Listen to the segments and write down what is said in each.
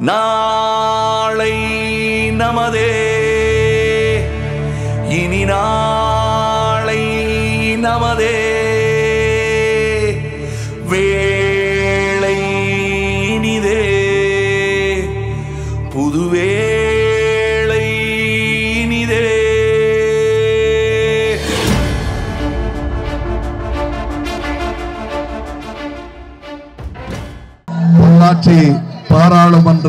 நாளை நமதே. இனி நாளை நமதே. வேளை இனிதே. புதுவேளை இனிதே. பொள்ளாச்சி பாராளுமன்ற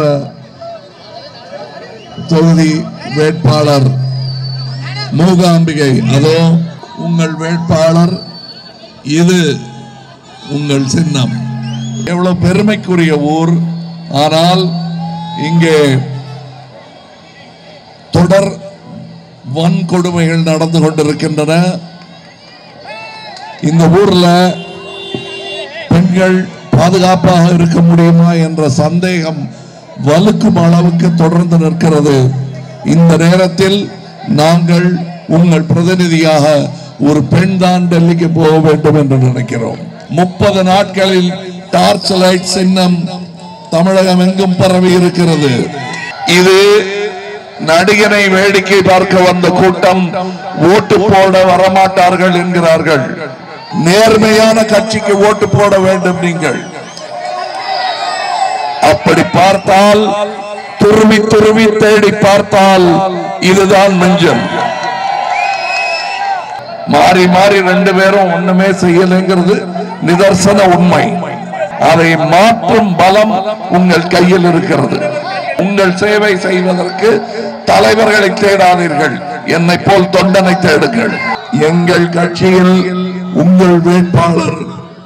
தொகுதி வேட்பாளர் மூகாம்பிகை. அதோ உங்கள் வேட்பாளர் இது உங்கள் சின்னம். எவ்வளவு பெருமைக்குரிய ஊர். ஆனால் இங்கே தொடர் வன்கொடுமைகள் நடந்து கொண்டிருக்கின்றன. இந்த ஊர்ல பெண்கள் பாதுகாப்பாக இருக்க முடியுமா என்ற சந்தேகம் வலுக்கும் அளவுக்கு தொடர்ந்து நிற்கிறது. இந்த நேரத்தில் நாங்கள் உங்கள் பிரதிநிதியாக ஒரு பெண் தான் டெல்லிக்கு போக வேண்டும் என்று நினைக்கிறோம். முப்பது நாட்களில் டார்ச் லைட் சின்னம் தமிழகம் எங்கும் பரவி இருக்கிறது. இது நடிகனை வேடிக்கை பார்க்க வந்த கூட்டம் ஓட்டு போட வரமாட்டார்கள் என்கிறார்கள். நேர்மையான கட்சிக்கு ஓட்டு போட வேண்டும் நீங்கள். அப்படி பார்த்தால் துருவி துருவி தேடி பார்த்தால் இதுதான் மஞ்சள் மாறி மாறி ரெண்டு பேரும் ஒண்ணுமே செய்யலைங்கிறது நிதர்சன உண்மை. அதை மாற்றும் பலம் உங்கள் கையில் இருக்கிறது. உங்கள் சேவை செய்வதற்கு தலைவர்களை தேடாதீர்கள். என்னை போல் தொண்டனை தேடுங்கள். எங்கள் கட்சியில் உங்கள் வேட்பாளர்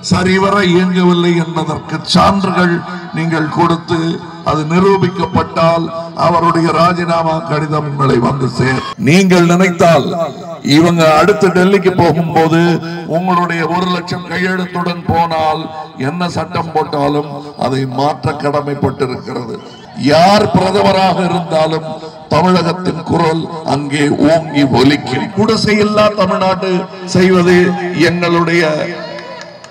சரிவர இயங்கவில்லை என்பதற்கு சான்றுகள் நீங்கள் கொடுத்து அது நிரூபிக்கப்பட்டால் அவருடைய ராஜினாமா கடிதம் உங்களை வந்து சேர். நீங்கள் நினைத்தால் இவங்க அடுத்து டெல்லிக்கு போகும்போது உங்களுடைய ஒரு லட்சம் கையெழுத்துடன் போனால் என்ன சட்டம் போட்டாலும் அதை மாற்ற கடமைப்பட்டிருக்கிறது. யார் பிரதமராக இருந்தாலும் தமிழகத்தின் குரல் அங்கே ஓங்கி ஒலிக்கும். குடிசையில்லா தமிழ்நாடு செய்வது எங்களுடைய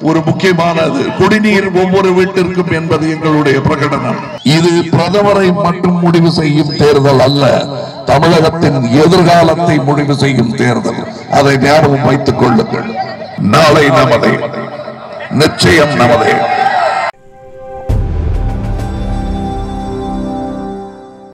ஒரு முக்கியமானது. குடிநீர் ஒவ்வொரு வீட்டிற்கும் என்பது எங்களுடைய பிரகடனம். இது பிரதமரை மட்டும் முடிவு செய்யும் தேர்தல் அல்ல தமிழகத்தின் எதிர்காலத்தை முடிவு செய்யும் தேர்தல். அதை ஞாபகம் வைத்துக் கொள்ளுங்கள். நாளை நமதே. நிச்சயம் நமதே.